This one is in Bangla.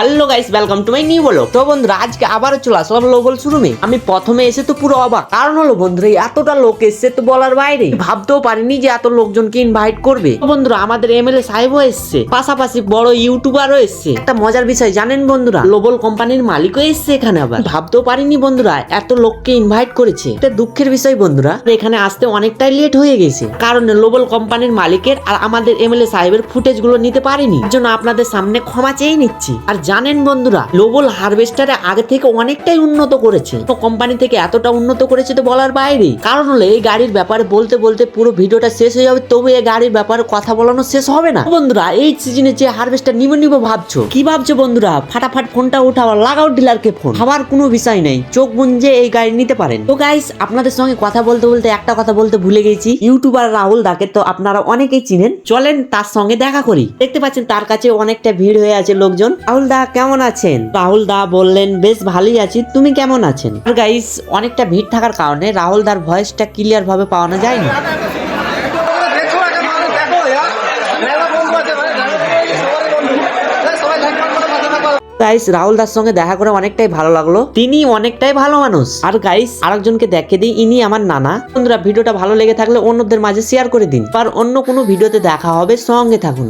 Hello guys welcome to my new বলো তো বন্ধুরা, আজকে আবারও চলে আসলাম লোবল শোরুমে। আমি প্রথমে এসে তো পুরো অবাক। কারণ হলো বন্ধুরা এতটা লোক এসছে তো বলার বাইরে। ভাবতেও পারিনি যে এত লোকজনকে ইনভাইট করবে। তো বন্ধুরা, আমাদের এমএলএ সাহেবও এসছে। পাশাপাশি বড় ইউটিউবারও এসছে। একটা মজার বিষয়, জানেন বন্ধুরা লোবল কোম্পানির মালিকও এসছে এখানে আবার। ভাবতেও পারিনি বন্ধুরা, এত লোককে ইনভাইট করেছে। এটা দুঃখের বিষয় বন্ধুরা, এখানে আসতে অনেকটাই লেট হয়ে গেছে। কারণ লোবল কোম্পানির মালিকের আর আমাদের এমএলএ সাহেবের ফুটেজগুলো নিতে পারিনি। জন্য আপনাদের সামনে ক্ষমা চেয়ে নিচ্ছি। আর জানেন বন্ধুরা, গ্লোবাল হারভেস্টারে আগে থেকে অনেকটাই উন্নত করেছে। তো কোম্পানি থেকে এতটা উন্নত করেছে তো বলার বাইরে। কারণ হলো, এই গাড়ির ব্যাপারে বলতে বলতে পুরো ভিডিওটা শেষ হয়ে যাবে, তবু এই গাড়ির ব্যাপারে কথা বলানো শেষ হবে না। বন্ধুরা, এই সিজনে যে হারভেস্টার নিব নিব ভাবছ, কি ভাবছ বন্ধুরা? ফাটাফাট ফোনটা উঠাও লাগাও ডিলারকে ফোন। ভাবার কোনো বিষয় নেই, চোখ বুঞ্জে এই গাড়ি নিতে পারেন। তো গাইস আপনাদের সঙ্গে কথা বলতে বলতে, একটা কথা বলতে ভুলে গেছি। ইউটিউবার রাহুল দাকে তো আপনারা অনেকেই চিনেন। চলেন তার সঙ্গে দেখা করি। দেখতে পাচ্ছেন তার কাছে অনেকটা ভিড় হয়ে আছে লোকজন। রাহুল দা কেমন আছেন? রাহুল দা বললেন বেশ ভালোই আছি। তুমি কেমন আছেন? আর গাইস অনেকটা ভিড় থাকার কারণে রাহুল দার ভয়েসটা ক্লিয়ার ভাবে পাওয়ানো যায়নি। গাইস রাহুল দার সঙ্গে দেখা করে অনেকটাই ভালো লাগল। তিনি অনেকটাই ভালো মানুষ। আর গাইস আরেকজনকে দেখে দিই ইনি আমার নানা। বন্ধুরা ভিডিওটা ভালো লেগে থাকলে অন্যদের মাঝে শেয়ার করে দিন। আর অন্য কোনো ভিডিওতে দেখা হবে সঙ্গে থাকুন।